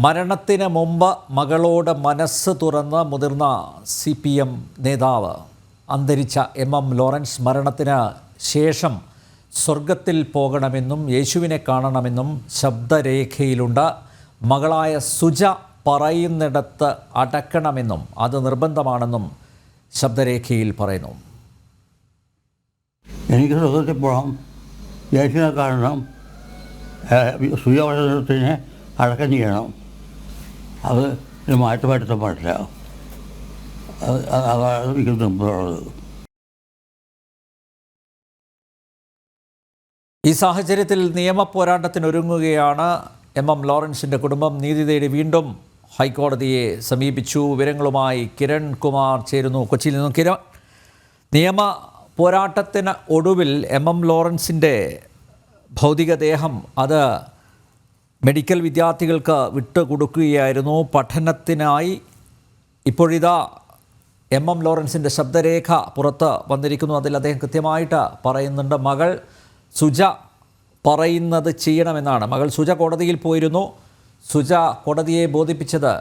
മരണത്തിന് മുമ്പ് മകളോട് മനസ്സ് തുറന്ന് മുതിർന്ന സി പി എം നേതാവ് അന്തരിച്ച എം എം ലോറൻസ് മരണത്തിന് ശേഷം സ്വർഗത്തിൽ പോകണമെന്നും യേശുവിനെ കാണണമെന്നും ശബ്ദരേഖയിലുണ്ട്. മകളായ സുജ പറയുന്നിടത്ത് അടക്കണമെന്നും അത് നിർബന്ധമാണെന്നും ശബ്ദരേഖയിൽ പറയുന്നു. എനിക്ക് സ്വർഗത്തിൽ പോകണം. യേശുവിനെ കാണണം. സുയവചനത്തിനെ അടക്കം ചെയ്യണം. അത് മാറ്റം വരുത്താൻ പാടില്ല. അത് അത് അതാണ് എനിക്ക് ഈ സാഹചര്യത്തിൽ നിയമ പോരാട്ടത്തിനൊരുങ്ങുകയാണ് എം എം ലോറൻസിന്റെ കുടുംബം. നീതി തേടി വീണ്ടും ഹൈക്കോടതിയെ സമീപിച്ചു. വിവരങ്ങളുമായി കിരൺ കുമാർ ചേരുന്നു. കൊച്ചിയിൽ നിന്നും കിരൺ നിയമ പോരാട്ടത്തിന് ഒടുവിൽ എം എം ലോറൻസിന്റെ ഭൗതികദേഹം അത് മെഡിക്കൽ വിദ്യാർത്ഥികൾക്ക് വിട്ടുകൊടുക്കുകയായിരുന്നു. പഠനത്തിനായി ഇപ്പോഴിതാ എം എം ലോറൻസിന്റെ ശബ്ദരേഖ പുറത്ത് വന്നിരിക്കുന്നു. അതിൽ അദ്ദേഹം കൃത്യമായിട്ട് പറയുന്നുണ്ട് മകൾ സുജ പറയുന്നത് ചെയ്യണമെന്നാണ്. മകൾ സുജ കോടതിയിൽ പോയിരുന്നു. സുജ കോടതിയെ ബോധിപ്പിച്ചത്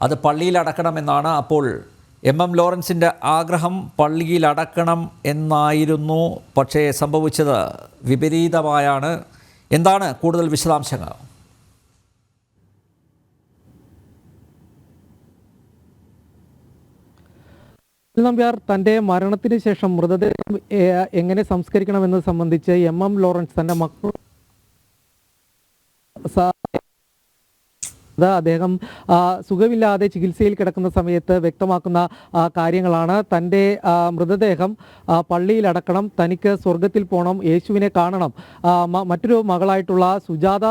അത് പള്ളിയിലടക്കണമെന്നാണ് അപ്പോൾ എം എം ലോറൻസിന്റെ ആഗ്രഹം പള്ളിയിലടക്കണം എന്നായിരുന്നു. പക്ഷേ സംഭവിച്ചത് വിപരീതമായാണ്. എന്താണ് കൂടുതൽ വിശദാംശങ്ങൾ? നമ്പ്യാർ തന്റെ മരണത്തിന് ശേഷം മൃതദേഹം എങ്ങനെ സംസ്കരിക്കണമെന്നത് സംബന്ധിച്ച് എം. എം. ലോറൻസ് തന്റെ മക്കൾ അദ്ദേഹം സുഖമില്ലാതെ ചികിത്സയിൽ കിടക്കുന്ന സമയത്ത് വ്യക്തമാക്കുന്ന കാര്യങ്ങളാണ്. തന്റെ മൃതദേഹം പള്ളിയിൽ അടക്കണം തനിക്ക് സ്വർഗത്തിൽ പോകണം യേശുവിനെ കാണണം. മറ്റൊരു മകളായിട്ടുള്ള സുജാത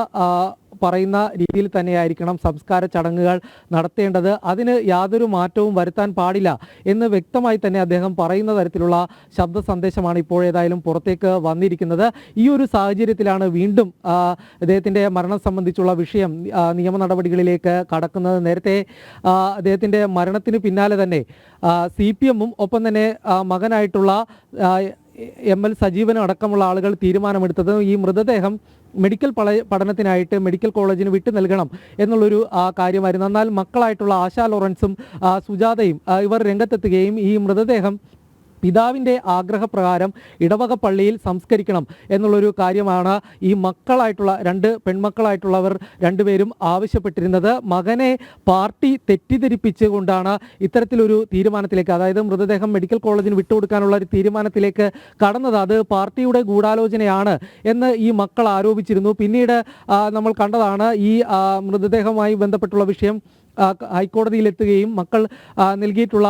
പറയുന്ന രീതിയിൽ തന്നെയായിരിക്കണം സംസ്കാര ചടങ്ങുകൾ നടത്തേണ്ടത്. അതിന് യാതൊരു മാറ്റവും വരുത്താൻ പാടില്ല എന്ന് വ്യക്തമായി തന്നെ അദ്ദേഹം പറയുന്ന തരത്തിലുള്ള ശബ്ദ സന്ദേശമാണ് ഇപ്പോഴേതായാലും പുറത്തേക്ക് വന്നിരിക്കുന്നത്. ഈ ഒരു സാഹചര്യത്തിലാണ് വീണ്ടും അദ്ദേഹത്തിന്റെ മരണം സംബന്ധിച്ചുള്ള വിഷയം നിയമ നടപടികളിലേക്ക് കടക്കുന്നത്. നേരത്തെ അദ്ദേഹത്തിന്റെ മരണത്തിന് പിന്നാലെ തന്നെ സി പി എമ്മും ഒപ്പം തന്നെ മകനായിട്ടുള്ള എം എൽ സജീവനും അടക്കമുള്ള ആളുകൾ തീരുമാനമെടുത്തത് ഈ മൃതദേഹം മെഡിക്കൽ പഠനത്തിനായിട്ട് മെഡിക്കൽ കോളേജിന് വിട്ടു നൽകണം എന്നുള്ളൊരു കാര്യമായിരുന്നു. എന്നാൽ മക്കളായിട്ടുള്ള ആശാ ലോറൻസും സുജാതയും ഇവർ രംഗത്തെത്തുകയും ഈ മൃതദേഹം പിതാവിന്റെ ആഗ്രഹപ്രകാരം ഇടവക പള്ളിയിൽ സംസ്കരിക്കണം എന്നുള്ളൊരു കാര്യമാണ് ഈ മക്കളായിട്ടുള്ള രണ്ട് പെൺമക്കളായിട്ടുള്ളവർ രണ്ടുപേരും ആവശ്യപ്പെട്ടിരുന്നത്. മകനെ പാർട്ടി തെറ്റിദ്ധരിപ്പിച്ചുകൊണ്ടാണ് ഇത്തരത്തിലൊരു തീരുമാനത്തിലേക്ക് അതായത് മൃതദേഹം മെഡിക്കൽ കോളേജിന് വിട്ടുകൊടുക്കാനുള്ള ഒരു തീരുമാനത്തിലേക്ക് കടന്നത്. അത് പാർട്ടിയുടെ ഗൂഢാലോചനയാണ് എന്ന് ഈ മക്കൾ ആരോപിച്ചിരുന്നു. പിന്നീട് നമ്മൾ കണ്ടതാണ് ഈ മൃതദേഹവുമായി ബന്ധപ്പെട്ടുള്ള വിഷയം ഹൈക്കോടതിയിലെത്തുകയും മക്കൾ നൽകിയിട്ടുള്ള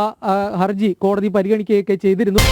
ഹർജി കോടതി പരിഗണിക്കുകയൊക്കെ ചെയ്തിരുന്നു.